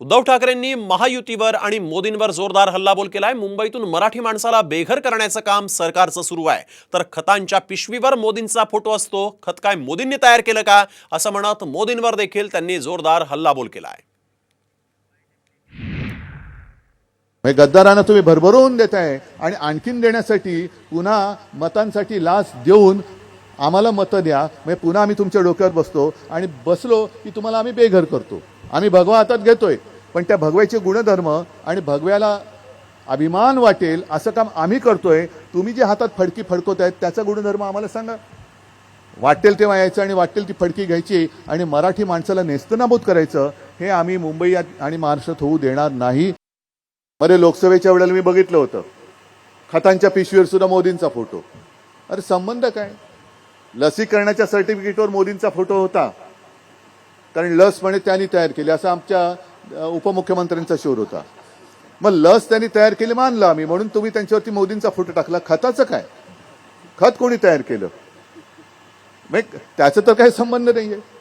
उद्धव ठाकरेंनी महायुतीवर आणि मोदींवर जोरदार हल्लाबोल केलाय. मुंबईतून मराठी माणसाला बेघर करण्याचं काम सरकारचं सुरू आहे. तर खतांच्या पिशवीवर मोदींचा फोटो असतो. खत काय मोदींनी तयार केलं का? असं म्हणत मोदींवर देखील त्यांनी जोरदार हल्लाबोल केलाय. गद्दारांना तुम्ही भरभरून देताय. आणि आणखीन देण्यासाठी पुन्हा मतांसाठी लाच देऊन आम्हाला मतं द्या. म्हणजे पुन्हा आम्ही तुमच्या डोक्यावर बसतो. आणि बसलो की तुम्हाला आम्ही बेघर करतो. आम्ही भगवा हातात घेतोय. पण त्या भगव्याचे गुणधर्म आणि भगव्याला अभिमान वाटेल असं काम आम्ही करतोय. तुम्ही जे हातात फडकी फडकवत आहेत त्याचा गुणधर्म आम्हाला सांगा. वाटेल तेव्हा यायचं आणि वाटेल ती फडकी घ्यायची आणि मराठी माणसाला नेस्तनाबूत करायचं हे आम्ही मुंबई आणि महाराष्ट्रात होऊ देणार नाही. अरे लोकसभेच्या वेळेला मी बघितलं होतं. खतांच्या पिशवीवर सुद्धा मोदींचा फोटो. अरे संबंध काय? लसीकरणाच्या सर्टिफिकेटवर मोदींचा फोटो होता. कारण लस म्हणे त्यांनी तयार केली असं आमच्या उपमुख्यमंत्र्यांचा शोर होता. मग लस त्यांनी तयार केली मानलं आम्ही म्हणून तुम्ही त्यांच्यावरती मोदींचा फोटो टाकला. खताचं काय? खत कोणी तयार केलं? म्हणजे त्याचं तर काही संबंध नाही आहे